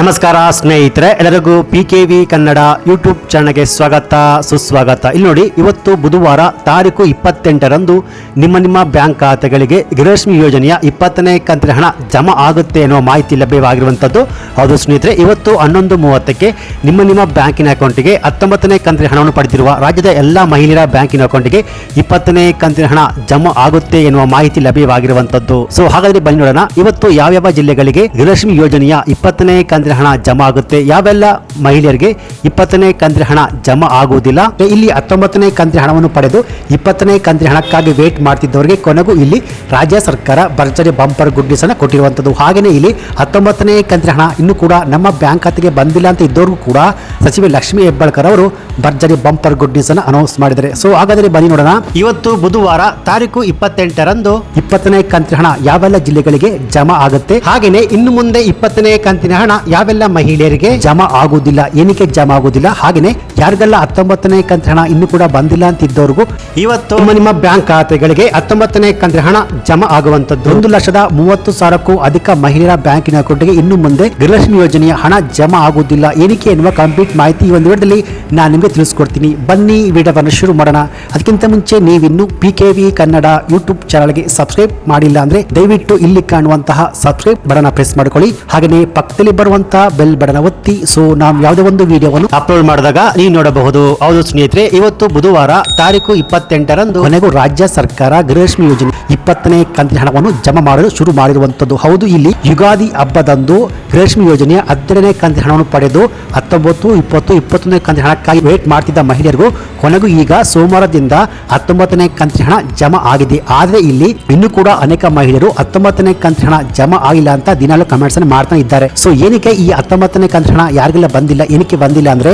ನಮಸ್ಕಾರ ಸ್ನೇಹಿತರೆ, ಎಲ್ಲರಿಗೂ P K V Kannada YouTube ಚಾನಲ್ಗೆ ಸ್ವಾಗತ, ಸುಸ್ವಾಗತ. ಇಲ್ಲಿ ನೋಡಿ, ಇವತ್ತು ಬುಧವಾರ ತಾರೀಕು ಇಪ್ಪತ್ತೆಂಟರಂದು ನಿಮ್ಮ ನಿಮ್ಮ ಬ್ಯಾಂಕ್ ಖಾತೆಗಳಿಗೆ ಗೃಹಲಕ್ಷ್ಮಿ ಯೋಜನೆಯ ಇಪ್ಪತ್ತನೇ ಕಂತಿನ ಹಣ ಜಮಾ ಆಗುತ್ತೆ ಎನ್ನುವ ಮಾಹಿತಿ ಲಭ್ಯವಾಗಿರುವಂಥದ್ದು. ಹೌದು ಸ್ನೇಹಿತರೆ, ಇವತ್ತು ಹನ್ನೊಂದು ಮೂವತ್ತಕ್ಕೆ ನಿಮ್ಮ ನಿಮ್ಮ ಬ್ಯಾಂಕಿನ ಅಕೌಂಟಿಗೆ ಹತ್ತೊಂಬತ್ತನೇ ಕಂತಿನ ಹಣವನ್ನು ಪಡೆದಿರುವ ರಾಜ್ಯದ ಎಲ್ಲ ಮಹಿಳೆಯರ ಬ್ಯಾಂಕಿನ ಅಕೌಂಟಿಗೆ ಇಪ್ಪತ್ತನೇ ಕಂತಿನ ಹಣ ಜಮಾ ಆಗುತ್ತೆ ಎನ್ನುವ ಮಾಹಿತಿ ಲಭ್ಯವಾಗಿರುವಂಥದ್ದು. ಸೊ ಹಾಗಾದರೆ ಬನ್ನಿ ನೋಡೋಣ, ಇವತ್ತು ಯಾವ್ಯಾವ ಜಿಲ್ಲೆಗಳಿಗೆ ಗೃಹಲಕ್ಷ್ಮಿ ಯೋಜನೆಯ ಇಪ್ಪತ್ತನೇ ಕಂತಿನ ಹಣ ಜಮಾ ಆಗುತ್ತೆ. ಯಾವೆಲ್ಲ ಮಹಿಳೆಯರಿಗೆ ಇಪ್ಪತ್ತನೇ ಕಂತಿನ ಹಣ ಜಮಾ ಆಗುವುದಿಲ್ಲ. ಇಲ್ಲಿ ಹತ್ತೊಂಬತ್ತನೇ ಕಂತಿನ ಹಣವನ್ನು ಪಡೆದು ಇಪ್ಪತ್ತನೇ ಕಂತಿನ ಹಣಕ್ಕಾಗಿ ವೇಟ್ ಮಾಡ್ತಿದ್ದವರಿಗೆ ಕೊನೆಗೂ ಇಲ್ಲಿ ರಾಜ್ಯ ಸರ್ಕಾರ ಭರ್ಜರಿ ಬಂಪರ್ ಗುಡ್ಡಿಸ್ ಅನ್ನು ಕೊಟ್ಟಿರುವಂತದ್ದು ಹಾಗೆಯೇ ಇಲ್ಲಿ ಹತ್ತೊಂಬತ್ತನೇ ಕಂತಿನ ಹಣ ಇನ್ನು ಕೂಡ ನಮ್ಮ ಬ್ಯಾಂಕ್ ಖಾತೆಗೆ ಬಂದಿಲ್ಲ ಅಂತ ಇದ್ದವ್ರಿಗೂ ಕೂಡ ಸಚಿವೆ ಲಕ್ಷ್ಮಿ ಹೆಬ್ಬಾಳ್ಕರ್ ಅವರು ಭರ್ಜರಿ ಬಂಪರ್ ಗುಡ್ಡಿಸ್ ಅನ್ನು ಅನೌನ್ಸ್ ಮಾಡಿದ್ದಾರೆ. ಸೊ ಹಾಗಾದ್ರೆ ಬನ್ನಿ ನೋಡೋಣ. ಇವತ್ತು ಬುಧವಾರ ತಾರೀಕು ಇಪ್ಪತ್ತೆಂಟರಂದು ಇಪ್ಪತ್ತನೇ ಕಂತಿನ ಹಣ ಯಾವೆಲ್ಲ ಜಿಲ್ಲೆಗಳಿಗೆ ಜಮಾ ಆಗುತ್ತೆ. ಹಾಗೆಯೇ ಇನ್ನು ಮುಂದೆ ಇಪ್ಪತ್ತನೇ ಕಂತಿನ ಹಣ ಯಾವೆಲ್ಲ ಮಹಿಳೆಯರಿಗೆ ಜಮಾ ಆಗುವುದಿಲ್ಲ ಏನಕ್ಕೆ ಜಮಾ ಆಗುವುದಿಲ್ಲ ಹಾಗೇನೆ ಯಾರಿಗೆಲ್ಲ ಹತ್ತೊಂಬತ್ತನೇ ಕಂತ್ರ ಹಣ ಇನ್ನು ಕೂಡ ಬಂದಿಲ್ಲ ಅಂತ ಇದ್ದವ್ರಿಗೂ ಇವತ್ತು ನಿಮ್ಮ ಬ್ಯಾಂಕ್ ಖಾತೆಗಳಿಗೆ ಹತ್ತೊಂಬತ್ತನೇ ಕಂತ್ರ ಹಣ ಜಮಾ ಆಗುವಂತದ್ದು ಒಂದು ಲಕ್ಷದ ಮೂವತ್ತು ಸಾವಿರಕ್ಕೂ ಅಧಿಕ ಮಹಿಳೆಯರ ಬ್ಯಾಂಕಿನ ಅಕೌಂಟ್ಗೆ ಇನ್ನು ಮುಂದೆ ಗೃಹಲಕ್ಷ್ಮಿ ಯೋಜನೆಯ ಹಣ ಜಮಾ ಆಗುವುದಿಲ್ಲ. ಏನಕ್ಕೆ ಎನ್ನುವ ಕಂಪ್ಲೀಟ್ ಮಾಹಿತಿ ಈ ಒಂದು ವಿಡಿಯೋದಲ್ಲಿ ನಾನು ನಿಮಗೆ ತಿಳಿಸ್ಕೊಡ್ತೀನಿ. ಬನ್ನಿ ವಿಡಿಯೋವನ್ನು ಶುರು ಮಾಡೋಣ. ಅದಕ್ಕಿಂತ ಮುಂಚೆ ನೀವಿನ್ನು P K V Kannada YouTube ಚಾನಲ್ಗೆ ಸಬ್ಸ್ಕ್ರೈಬ್ ಮಾಡಿಲ್ಲ ಅಂದ್ರೆ ದಯವಿಟ್ಟು ಇಲ್ಲಿ ಕಾಣುವಂತಹ ಸಬ್ಸ್ಕ್ರೈಬ್ ಬಟನ್ ಪ್ರೆಸ್ ಮಾಡ್ಕೊಳ್ಳಿ. ಹಾಗೆಯೇ ಪಕ್ಕದಲ್ಲಿ ಬರುವಂತಹ ಬೆಲ್ ಬಟನ್ ಒತ್ತಿ. ಸೊ ನಾವು ಯಾವುದೇ ಒಂದು ವಿಡಿಯೋವನ್ನು ಅಪ್ಲೋಡ್ ಮಾಡಿದಾಗ ನೀವು ನೋಡಬಹುದು. ಹೌದು ಸ್ನೇಹಿತರೆ ಇವತ್ತು ಬುಧವಾರ ತಾರೀಕು ಇಪ್ಪತ್ತೆಂಟರಂದು ಕೊನೆಗೂ ರಾಜ್ಯ ಸರ್ಕಾರ ಗೃಹಲಕ್ಷ್ಮಿ ಯೋಜನೆ ಇಪ್ಪತ್ತನೇ ಕಂತಿನ ಹಣವನ್ನು ಜಮಾ ಮಾಡಲು ಶುರು ಮಾಡಿರುವಂತದ್ದು. ಹೌದು ಇಲ್ಲಿ ಯುಗಾದಿ ಹಬ್ಬದಂದು ಗೃಹಲಕ್ಷ್ಮಿ ಯೋಜನೆಯ ಹದಿನೇಳನೇ ಕಂತಿನ ಹಣವನ್ನು ಪಡೆದು ಹತ್ತೊಂಬತ್ತು ಇಪ್ಪತ್ತು ಇಪ್ಪತ್ತೊಂದನೇ ಕಂತಿನ ಹಣಕ್ಕಾಗಿ ವೇಟ್ ಮಾಡ್ತಿದ್ದ ಮಹಿಳೆಯರಿಗೂ ಕೊನೆಗೂ ಈಗ ಸೋಮವಾರದಿಂದ ಹತ್ತೊಂಬತ್ತನೇ ಕಂತಿನ ಹಣ ಜಮಾ ಆಗಿದೆ. ಆದರೆ ಇಲ್ಲಿ ಇನ್ನೂ ಕೂಡ ಅನೇಕ ಮಹಿಳೆಯರು ಹತ್ತೊಂಬತ್ತನೇ ಕಂತಿನ ಹಣ ಜಮಾ ಆಗಿಲ್ಲ ಅಂತ ದಿನಾಲು ಕಮೆಂಟ್ಸ್ ಅನ್ನು ಮಾಡ್ತಾ ಇದ್ದಾರೆ. ಸೊ ಏನಕ್ಕೆ ಈ ಹತ್ತೊಂಬತ್ತನೇ ಕಂತ್ರಣ ಯಾರಿಗೆಲ್ಲ ಬಂದಿಲ್ಲ, ಏನಕ್ಕೆ ಬಂದಿಲ್ಲ ಅಂದ್ರೆ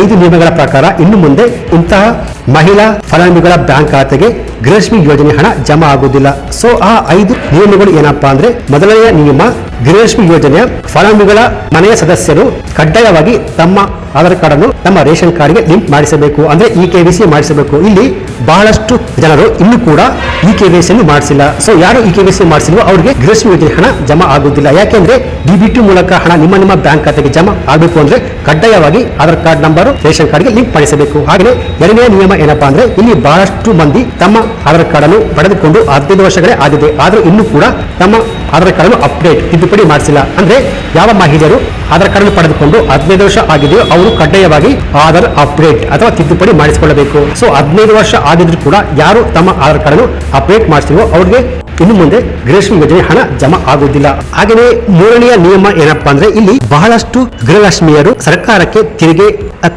ಐದು ನಿಯಮಗಳ ಪ್ರಕಾರ ಇನ್ನು ಮುಂದೆ ಇಂತಹ ಮಹಿಳಾ ಫಲಾನುಭವಿಗಳ ಬ್ಯಾಂಕ್ ಖಾತೆಗೆ ಗೃಹಲಕ್ಷ್ಮಿ ಯೋಜನೆ ಹಣ ಜಮಾ ಆಗುವುದಿಲ್ಲ. ಸೊ ಆ ಐದು ನಿಯಮಗಳು ಏನಪ್ಪಾ ಅಂದ್ರೆ ಮೊದಲನೆಯ ನಿಯಮ ಗೃಹಲಕ್ಷ್ಮಿ ಯೋಜನೆಯ ಫಲಾನುಭವಿಗಳ ಮನೆಯ ಸದಸ್ಯರು ಕಡ್ಡಾಯವಾಗಿ ತಮ್ಮ ಆಧಾರ್ ಕಾರ್ಡ್ ಅನ್ನು ತಮ್ಮ ರೇಷನ್ ಕಾರ್ಡ್ಗೆ ಲಿಂಕ್ ಮಾಡಿಸಬೇಕು. ಅಂದ್ರೆ ಇ ಕೆ ಮಾಡಿಸಬೇಕು. ಇಲ್ಲಿ ಬಹಳಷ್ಟು ಜನರು ಇನ್ನೂ ಕೂಡ ಇ ಕೆ ಅನ್ನು ಮಾಡಿಸಿಲ್ಲ. ಸೊ ಯಾರು ಇ ಕೆ ಮಾಡಿಸಿಲ್ವೋ ಅವರಿಗೆ ಗೃಹಲಕ್ಷ್ಮಿ ಯೋಜನೆ ಹಣ ಜಮಾ ಆಗುವುದಿಲ್ಲ. ಯಾಕೆಂದ್ರೆ ಡಿಬಿಟಿ ಮೂಲಕ ಹಣ ನಿಮ್ಮ ನಿಮ್ಮ ಬ್ಯಾಂಕ್ ಖಾತೆಗೆ ಜಮಾ ಆಗಬೇಕು ಅಂದ್ರೆ ಕಡ್ಡಾಯವಾಗಿ ಆಧಾರ್ ಕಾರ್ಡ್ ನಂಬರ್, ರೇಷನ್ ಕಾರ್ಡ್ಗೆ ಲಿಂಕ್ ಮಾಡಿಸಬೇಕು. ಹಾಗೆ ಎರಡನೇ ನಿಯಮ ಏನಪ್ಪಾ ಅಂದ್ರೆ ಇಲ್ಲಿ ಬಹಳಷ್ಟು ಮಂದಿ ತಮ್ಮ ಆಧಾರ್ ಕಾರ್ಡ್ ಅನ್ನು ಪಡೆದುಕೊಂಡು ಹದಿನೈದು ವರ್ಷಗಳೇ ಆಗಿದೆ. ಆದ್ರೂ ಇನ್ನೂ ಕೂಡ ತಮ್ಮ ಆಧಾರ್ ಕಾರ್ಡ್ ಅನ್ನು ಅಪ್ಡೇಟ್ ತಿದ್ದುಪಡಿ ಮಾಡಿಸಿಲ್ಲ. ಅಂದ್ರೆ ಯಾವ ಮಹಿಳೆಯರು ಆಧಾರ್ ಕಾರ್ಡ್ ಪಡೆದುಕೊಂಡು ಹದಿನೈದು ವರ್ಷ ಆಗಿದೆಯೋ ಅವರು ಕಡ್ಡಾಯವಾಗಿ ಆಧಾರ್ ಅಪ್ಡೇಟ್ ಅಥವಾ ತಿದ್ದುಪಡಿ ಮಾಡಿಸಿಕೊಳ್ಳಬೇಕು. ಸೊ ಹದಿನೈದು ವರ್ಷ ಆಗಿದ್ರು ಕೂಡ ಯಾರು ತಮ್ಮ ಆಧಾರ್ ಕಾರ್ಡ್ ಅಪ್ಡೇಟ್ ಮಾಡಿಸ್ತೀವೋ ಅವ್ರಿಗೆ ಇನ್ನು ಮುಂದೆ ಗೃಹಲಕ್ಷ್ಮಿ ಯೋಜನೆ ಹಣ ಜಮಾ ಆಗುವುದಿಲ್ಲ. ಹಾಗೆಯೇ ಮೂರನೆಯ ನಿಯಮ ಏನಪ್ಪಾ ಅಂದ್ರೆ ಇಲ್ಲಿ ಬಹಳಷ್ಟು ಗೃಹಲಕ್ಷ್ಮಿಯರು ಸರ್ಕಾರಕ್ಕೆ ತೆರಿಗೆ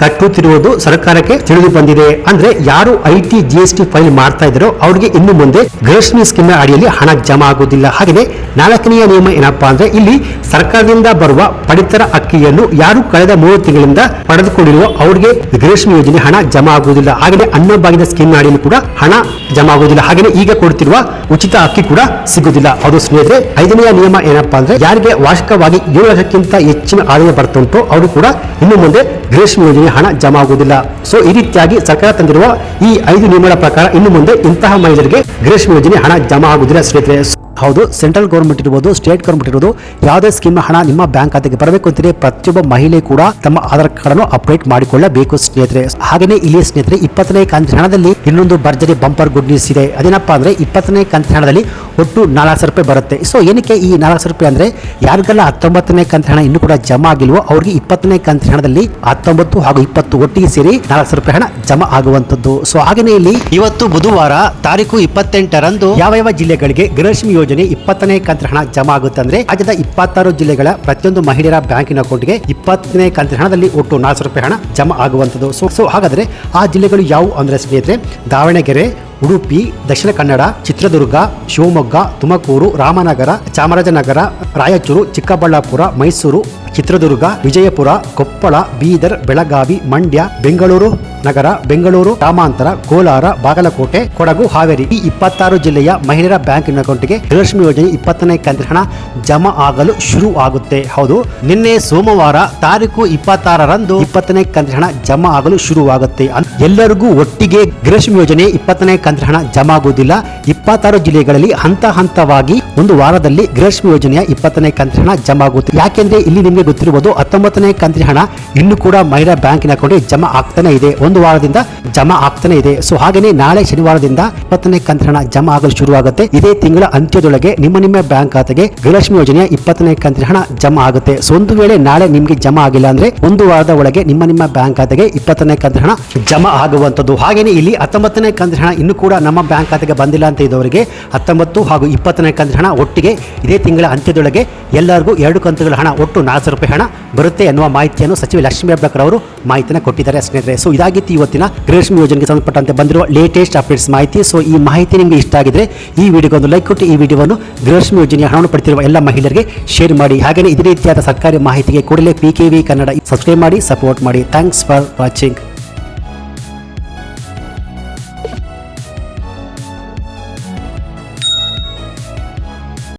ಕಟ್ಟುತ್ತಿರುವುದು ಸರ್ಕಾರಕ್ಕೆ ತಿಳಿದು ಬಂದಿದೆ. ಅಂದ್ರೆ ಯಾರು ಐ ಟಿ ಟಿ ಫೈಲ್ ಮಾಡ್ತಾ ಇದ್ದಾರೋ ಅವರಿಗೆ ಇನ್ನು ಮುಂದೆ ಗೃಹಲಕ್ಷ್ಮಿ ಸ್ಕೀಮ್ ಅಡಿಯಲ್ಲಿ ಹಣ ಜಮಾ ಆಗುವುದಿಲ್ಲ. ಹಾಗೆಯೇ ನಾಲ್ಕನೆಯ ನಿಯಮ ಏನಪ್ಪಾ ಅಂದ್ರೆ ಇಲ್ಲಿ ಸರ್ಕಾರದಿಂದ ಬರುವ ಪಡಿತರ ಅಕ್ಕಿಯನ್ನು ಯಾರು ಕಳೆದ ಮೂರು ತಿಂಗಳಿಂದ ಪಡೆದುಕೊಂಡಿರುವ ಅವರಿಗೆ ಗೃಹಲಕ್ಷ್ಮಿ ಯೋಜನೆ ಹಣ ಜಮಾ ಆಗುವುದಿಲ್ಲ. ಹಾಗೆಯೇ ಅನ್ನಭಾಗ್ಯದ ಸ್ಕೀಮ್ ಅಡಿಯಲ್ಲಿ ಕೂಡ ಹಣ ಜಮಾ ಆಗುವುದಿಲ್ಲ. ಹಾಗೆಯೇ ಈಗ ಕೊಡ್ತಿರುವ ಉಚಿತ ಅಕ್ಕಿ ಕೂಡ ಸಿಗುದಿಲ್ಲ ಅದು ಸ್ನೇಹಿತರೆ, ಐದನೆಯ ನಿಯಮ ಏನಪ್ಪಾ ಅಂದ್ರೆ ಯಾರಿಗೆ ವಾರ್ಷಿಕವಾಗಿ ಏಳು ಲಕ್ಷಕ್ಕಿಂತ ಹೆಚ್ಚಿನ ಆದಾಯ ಬರ್ತುಂಟು ಅವರು ಕೂಡ ಇನ್ನು ಮುಂದೆ ರೇಷ್ಮೆ ಯೋಜನೆ ಹಣ ಜಮಾ ಆಗುವುದಿಲ್ಲ. ಸೊ ಈ ರೀತಿಯಾಗಿ ಸರ್ಕಾರ ತಂದಿರುವ ಈ ಐದು ನಿಯಮಗಳ ಪ್ರಕಾರ ಇನ್ನು ಮುಂದೆ ಇಂತಹ ಮಹಿಳೆಯರಿಗೆ ರೇಷ್ಮೆ ಯೋಜನೆ ಹಣ ಜಮಾ ಆಗುವುದಿಲ್ಲ ಸ್ನೇಹಿತರೆ. ಹೌದು ಸೆಂಟ್ರಲ್ ಗೌರ್ಮೆಂಟ್ ಇರ್ಬೋದು ಸ್ಟೇಟ್ ಗೌರ್ಮೆಂಟ್ ಇರ್ಬೋದು ಯಾವುದೇ ಸ್ಕೀಮ್ ಹಣ ನಿಮ್ಮ ಬ್ಯಾಂಕ್ ಖಾತೆಗೆ ಬರಬೇಕು ಅಂತಿದ್ರೆ ಪ್ರತಿಯೊಬ್ಬ ಮಹಿಳೆ ಕೂಡ ತಮ್ಮ ಆಧಾರ್ ಕಾರ್ಡ್ ಅನ್ನು ಅಪ್ಡೇಟ್ ಮಾಡಿಕೊಳ್ಳಬೇಕು ಸ್ನೇಹಿತರೆ. ಹಾಗೆಯೇ ಇಲ್ಲಿ ಸ್ನೇಹಿತರೆ ಇಪ್ಪತ್ತನೇ ಕಂತಿನ ಹಣದಲ್ಲಿ ಇನ್ನೊಂದು ಭರ್ಜರಿ ಬಂಪರ್ ಗುಡ್ ನ್ಯೂಸ್ ಇದೆ. ಅದೇನಪ್ಪ ಅಂದ್ರೆ ಇಪ್ಪತ್ತನೇ ಕಂತಿನ ಹಣದಲ್ಲಿ ಒಟ್ಟು ನಾಲ್ಕು ಸಾವಿರ ರೂಪಾಯಿ ಬರುತ್ತೆ. ಸೊ ಏನಕ್ಕೆ ಈ ನಾಲ್ಕು ಸಾವಿರ ರೂಪಾಯಿ ಅಂದ್ರೆ ಯಾರಿಗೆಲ್ಲ ಹತ್ತೊಂಬತ್ತನೇ ಕಂತಿನ ಹಣ ಇನ್ನೂ ಕೂಡ ಜಮಾ ಆಗಿಲ್ವೋ ಅವ್ರಿಗೆ ಇಪ್ಪತ್ತನೇ ಕಂತಿನ ಹಣದಲ್ಲಿ ಹತ್ತೊಂಬತ್ತು ಹಾಗೂ ಇಪ್ಪತ್ತು ಒಟ್ಟಿಗೆ ಸೇರಿ ನಾಲ್ಕು ಸಾವಿರ ರೂಪಾಯಿ ಹಣ ಜಮಾ ಆಗುವಂತದ್ದು ಸೊ ಹಾಗೆಯೇ ಇಲ್ಲಿ ಇವತ್ತು ಬುಧವಾರ ತಾರೀಕು ಇಪ್ಪತ್ತೆಂಟರಂದು ಯಾವ ಯಾವ ಜಿಲ್ಲೆಗಳಿಗೆ ಗೃಹಲಕ್ಷ್ಮಿ ಯೋಜನೆ ಇಪ್ಪತ್ತನೇ ಕಂತಿನ ಹಣ ಜಮಾ ಆಗುತ್ತೆ ಅಂದ್ರೆ ರಾಜ್ಯದ ಇಪ್ಪತ್ತಾರು ಜಿಲ್ಲೆಗಳ ಪ್ರತಿಯೊಂದು ಮಹಿಳೆಯರ ಬ್ಯಾಂಕಿನ ಅಕೌಂಟ್ಗೆ ಇಪ್ಪತ್ತನೇ ಕಂತಿನ ಹಣದಲ್ಲಿ ಒಟ್ಟು ನಾಲ್ಕು ರೂಪಾಯಿ ಹಣ ಜಮಾ ಆಗುವಂಥದ್ದು. ಸೊ ಸೊ ಹಾಗಾದ್ರೆ ಆ ಜಿಲ್ಲೆಗಳು ಯಾವು ಅಂದ್ರೆ ಸ್ನೇಹಿತರೆ? ದಾವಣಗೆರೆ ಉಡುಪಿ, ದಕ್ಷಿಣ ಕನ್ನಡ, ಚಿತ್ರದುರ್ಗ, ಶಿವಮೊಗ್ಗ, ತುಮಕೂರು, ರಾಮನಗರ, ಚಾಮರಾಜನಗರ, ರಾಯಚೂರು, ಚಿಕ್ಕಬಳ್ಳಾಪುರ, ಮೈಸೂರು, ಚಿತ್ರದುರ್ಗ, ವಿಜಯಪುರ, ಕೊಪ್ಪಳ, ಬೀದರ್, ಬೆಳಗಾವಿ, ಮಂಡ್ಯ, ಬೆಂಗಳೂರು ನಗರ, ಬೆಂಗಳೂರು, ಗ್ರಾಮಾಂತರ, ಕೋಲಾರ, ಬಾಗಲಕೋಟೆ, ಕೊಡಗು, ಹಾವೇರಿ. ಈ ಇಪ್ಪತ್ತಾರು ಜಿಲ್ಲೆಯ ಮಹಿಳೆಯರ ಬ್ಯಾಂಕಿನ ಅಕೌಂಟ್ಗೆ ಗೃಹಲಕ್ಷ್ಮಿ ಯೋಜನೆ ಇಪ್ಪತ್ತನೇ ಕಂತಿನ ಹಣ ಜಮಾ ಆಗಲು ಶುರು ಆಗುತ್ತೆ. ಹೌದು, ನಿನ್ನೆ ಸೋಮವಾರ ತಾರೀಕು ಇಪ್ಪತ್ತಾರರಂದು ಇಪ್ಪತ್ತನೇ ಕಂತಿನ ಹಣ ಜಮಾ ಆಗಲು ಶುರುವಾಗುತ್ತೆ. ಎಲ್ಲರಿಗೂ ಒಟ್ಟಿಗೆ ಗೃಹಲಕ್ಷ್ಮಿ ಯೋಜನೆ ಇಪ್ಪತ್ತನೇ ಕಂತ್ರ ಹಣ ಜಮಾ ಆಗುವುದಿಲ್ಲ ಇಪ್ಪತ್ತಾರು ಜಿಲ್ಲೆಗಳಲ್ಲಿ ಹಂತ ಹಂತವಾಗಿ ಒಂದು ವಾರದಲ್ಲಿ ಗೃಹಲಕ್ಷ್ಮಿ ಯೋಜನೆಯ ಇಪ್ಪತ್ತನೇ ಕಂತ್ರ ಹಣ ಜಮಾ ಆಗುತ್ತೆ ಯಾಕೆಂದ್ರೆ ಇಲ್ಲಿ ನಿಮಗೆ ಗೊತ್ತಿರಬಹುದು ಹತ್ತೊಂಬತ್ತನೇ ಕಂತ್ರಿ ಹಣ ಇನ್ನು ಕೂಡ ಮಹಿಳಾ ಬ್ಯಾಂಕಿನ ಅಕೌಂಟ್ಗೆ ಜಮಾ ಆಗ್ತಾನೆ ಇದೆ. ಒಂದು ವಾರದಿಂದ ಜಮಾ ಆಗ್ತಾನೆ ಇದೆ. ಸೊ ಹಾಗೆ ನಾಳೆ ಶನಿವಾರದಿಂದ ಇಪ್ಪತ್ತನೇ ಕಂತ್ರ ಹಣ ಜಮಾ ಆಗಲು ಶುರುವಾಗುತ್ತೆ. ಇದೇ ತಿಂಗಳ ಅಂತ್ಯದೊಳಗೆ ನಿಮ್ಮ ನಿಮ್ಮ ಬ್ಯಾಂಕ್ ಖಾತೆಗೆ ಗೃಹಲಕ್ಷ್ಮಿ ಯೋಜನೆಯ ಇಪ್ಪತ್ತನೇ ಕಂತ್ರಿ ಹಣ ಜಮಾ ಆಗುತ್ತೆ. ಸೊ ಒಂದು ವೇಳೆ ನಾಳೆ ನಿಮಗೆ ಜಮಾ ಆಗಿಲ್ಲ ಅಂದ್ರೆ ಒಂದು ವಾರದ ಒಳಗೆ ನಿಮ್ಮ ನಿಮ್ಮ ಬ್ಯಾಂಕ್ ಖಾತೆಗೆ ಇಪ್ಪತ್ತನೇ ಕಂತ್ರ ಹಣ ಜಮಾ ಆಗುವಂತದ್ದು ಹಾಗೆಯೇ ಇಲ್ಲಿ ಹತ್ತೊಂಬತ್ತನೇ ಕಂತಿನ ಹಣ ಇನ್ನೂ ಕೂಡ ನಮ್ಮ ಬ್ಯಾಂಕ್ ಖಾತೆಗೆ ಬಂದಿಲ್ಲ ಅಂತ ಇದ್ದವರಿಗೆ ಹತ್ತೊಂಬತ್ತು ಹಾಗೂ ಇಪ್ಪತ್ತನೇ ಕಂತಿನ ಹಣ ಒಟ್ಟಿಗೆ ಇದೇ ತಿಂಗಳ ಅಂತ್ಯದೊಳಗೆ ಎಲ್ಲರಿಗೂ ಎರಡು ಕಂತುಗಳ ಹಣ ಒಟ್ಟು ನಾಲ್ಕು ರೂಪಾಯಿ ಹಣ ಬರುತ್ತೆ ಎನ್ನುವ ಮಾಹಿತಿಯನ್ನು ಸಚಿವ ಲಕ್ಷ್ಮೀ ಹೆಬ್ಬಾಳ್ಕರ್ ಅವರು ಮಾಹಿತಿಯನ್ನು ಕೊಟ್ಟಿದ್ದಾರೆ ಸ್ನೇಹಿತರೆ. ಸೊ ಇದಾಗಿತ್ತು ಇವತ್ತಿನ ಗೃಹಲಕ್ಷ್ಮಿ ಯೋಜನೆಗೆ ಸಂಬಂಧಪಟ್ಟಂತೆ ಬಂದಿರುವ ಲೇಟೆಸ್ಟ್ ಅಪ್ಡೇಟ್ಸ್ ಮಾಹಿತಿ. ಸೊ ಈ ಮಾಹಿತಿ ನಿಮಗೆ ಇಷ್ಟ ಆಗಿದ್ರೆ ಈ ವಿಡಿಯೋಗೆ ಒಂದು ಲೈಕ್ ಕೊಟ್ಟು ಈ ವಿಡಿಯೋವನ್ನು ಗೃಹಲಕ್ಷ್ಮಿ ಯೋಜನೆಯ ಹಣವನ್ನು ಪಡೆದಿರುವ ಎಲ್ಲ ಮಹಿಳೆಯರಿಗೆ ಶೇರ್ ಮಾಡಿ. ಹಾಗೆಯೇ ಇದೇ ರೀತಿಯಾದ ಸರ್ಕಾರಿ ಮಾಹಿತಿಗೆ ಕೂಡಲೇ P K V Kannada subscribe ಮಾಡಿ ಸಪೋರ್ಟ್ ಮಾಡಿ. Thanks for watching